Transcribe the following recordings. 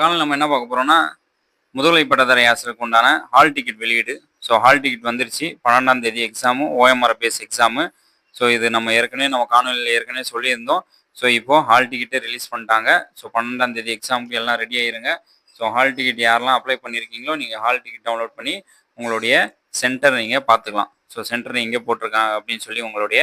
காலம் நம்ம என்ன பார்க்க போகிறோம்னா முதுகலை பட்டதாரி ஆசிரியருக்கு உண்டான ஹால் டிக்கெட் வெளியீடு. ஸோ ஹால் டிக்கெட் வந்துருச்சு. பன்னெண்டாம் தேதி எக்ஸாமு ஓஎம்ஆர்பிஎஸ் எக்ஸாமு ஸோ இது நம்ம ஏற்கனவே நம்ம காணொலியில் ஏற்கனவே சொல்லியிருந்தோம். ஸோ இப்போ ஹால் டிக்கெட்டை ரிலீஸ் பண்ணிட்டாங்க. ஸோ பன்னெண்டாம் தேதி எக்ஸாமுக்கு எல்லாம் ரெடி ஆயிருங்க. ஸோ ஹால் டிக்கெட் யாரெல்லாம் அப்ளை பண்ணியிருக்கீங்களோ நீங்கள் ஹால் டிக்கெட் டவுன்லோட் பண்ணி உங்களுடைய சென்டர் நீங்கள் பார்த்துக்கலாம். ஸோ சென்டர் எங்கே போட்டிருக்காங்க அப்படின்னு சொல்லி உங்களுடைய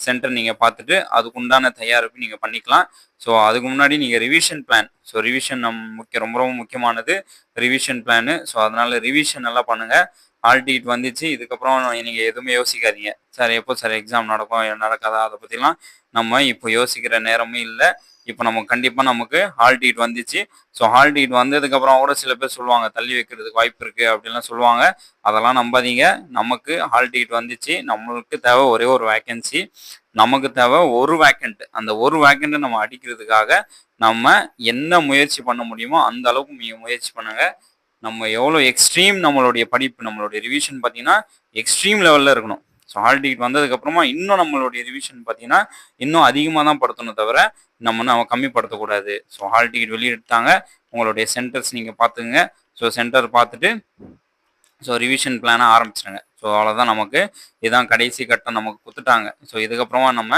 சென்டர் நீங்கள் பார்த்துட்டு அதுக்குண்டான தயாரிப்பு நீங்கள் பண்ணிக்கலாம். ஸோ அதுக்கு முன்னாடி நீங்கள் ரிவிஷன் பிளான் ஸோ ரிவிஷன் நம் முக்கிய ரொம்ப ரொம்ப முக்கியமானது ரிவிஷன் பிளானு ஸோ அதனால் ரிவிஷன் நல்லா பண்ணுங்கள் ஹால் டிக்கெட் வந்துச்சு. இதுக்கப்புறம் நீங்கள் எதுவுமே யோசிக்காதீங்க. சார் எப்போ சார் எக்ஸாம் நடக்கும் நடக்காதா அதை பற்றிலாம் நம்ம இப்போ யோசிக்கிற நேரமும் இல்லை. இப்போ நம்ம கண்டிப்பாக நமக்கு ஹால் டிக்கெட் வந்துச்சு. ஸோ ஹால் டிக்கெட் வந்ததுக்கப்புறம் கூட சில பேர் சொல்லுவாங்க தள்ளி வைக்கிறதுக்கு வாய்ப்பு இருக்குது அப்படின்லாம் சொல்லுவாங்க. அதெல்லாம் நம்பாதீங்க. நமக்கு ஹால் டிக்கெட் வந்துச்சு. நம்மளுக்கு தேவை ஒரே ஒரு வேக்கன்சி நமக்கு தேவை ஒரு வேக்கண்ட் அந்த ஒரு வேக்கண்ட்டை நம்ம அடிக்கிறதுக்காக நம்ம என்ன முயற்சி பண்ண முடியுமோ அந்த அளவுக்கு நீங்கள் முயற்சி பண்ணுங்கள் நம்ம எவ்வளோ எக்ஸ்ட்ரீம் நம்மளுடைய படிப்பு நம்மளுடைய ரிவிஷன் பார்த்தீங்கன்னா எக்ஸ்ட்ரீம் லெவலில் இருக்கணும். ஸோ ஹால் டிக்கெட் வந்ததுக்கப்புறமா இன்னும் நம்மளுடைய ரிவிஷன் பார்த்தீங்கன்னா இன்னும் அதிகமாக தான் படுத்தணும் தவிர நம்ம நம்ம கம்மிப்படுத்தக்கூடாது ஸோ ஹால் டிக்கெட் வெளியிட்டாங்க உங்களுடைய சென்டர்ஸ் நீங்கள் பார்த்துங்க ஸோ சென்டர் பார்த்துட்டு ஸோ ரிவிஷன் பிளானை ஆரம்பிச்சிடுங்க ஸோ அவ்வளோதான் நமக்கு. இதுதான் கடைசி கட்டம் நமக்கு கொடுத்துட்டாங்க. ஸோ இதுக்கப்புறமா நம்ம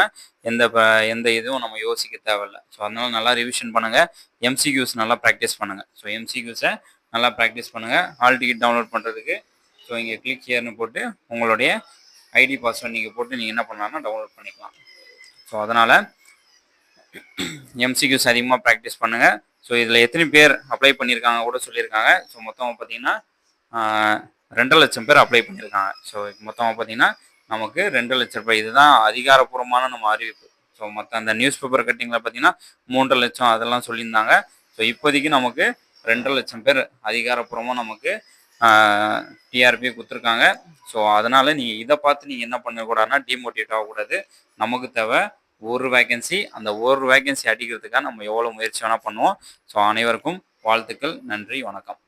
எந்த ப- எந்த இதுவும் நம்ம யோசிக்க தேவையில்ல. ஸோ அதனால நல்லா ரிவிஷன் பண்ணுங்கள் எம்சிக்யூஸ் நல்லா ப்ராக்டிஸ் பண்ணுங்கள் ஸோ எம்சிக்யூஸை நல்லா ப்ராக்டிஸ் பண்ணுங்கள் ஹால் டிக்கெட் டவுன்லோட் பண்ணுறதுக்கு ஸோ இங்கே கிளிக் ஹியர்னு போட்டு உங்களுடைய ஐடி பாஸ்வேர்ட் நீங்கள் போட்டு நீங்கள் என்ன பண்ணலாம்னா டவுன்லோட் பண்ணிக்கலாம். ஸோ அதனால் எம்சிக்யூஸ் அதிகமாக ப்ராக்டிஸ் பண்ணுங்கள் ஸோ இதில் எத்தனை பேர் அப்ளை பண்ணியிருக்காங்க கூட சொல்லியிருக்காங்க ஸோ மொத்தமாக பார்த்தீங்கன்னா ரெண்டு லட்சம் பேர் அப்ளை பண்ணியிருக்காங்க ஸோ மொத்தமாக பார்த்தீங்கன்னா நமக்கு ரெண்டு லட்சம் ரூபாய். இதுதான் அதிகாரப்பூர்வமான நம்ம அறிவிப்பு. ஸோ மற்ற அந்த நியூஸ் பேப்பர் கட்டிங்கில் பார்த்தீங்கன்னா மூன்றரை லட்சம் அதெல்லாம் சொல்லியிருந்தாங்க. ஸோ இப்போதைக்கு நமக்கு ரெண்டரை லட்சம் பேர் அதிகாரப்பூர்வமாக நமக்கு டிஆர்பி கொடுத்துருக்காங்க. ஸோ அதனால் நீங்கள் இதை பார்த்து நீங்கள் என்ன பண்ணக்கூடாதுன்னா டிமோட்டிவேட் ஆகக்கூடாது. நமக்கு தேவை ஒரு வேகன்சி அந்த ஒரு வேகன்சி அடிக்கிறதுக்காக நம்ம எவ்வளோ முயற்சி வேணால் பண்ணுவோம். ஸோ அனைவருக்கும் வாழ்த்துக்கள். நன்றி. வணக்கம்.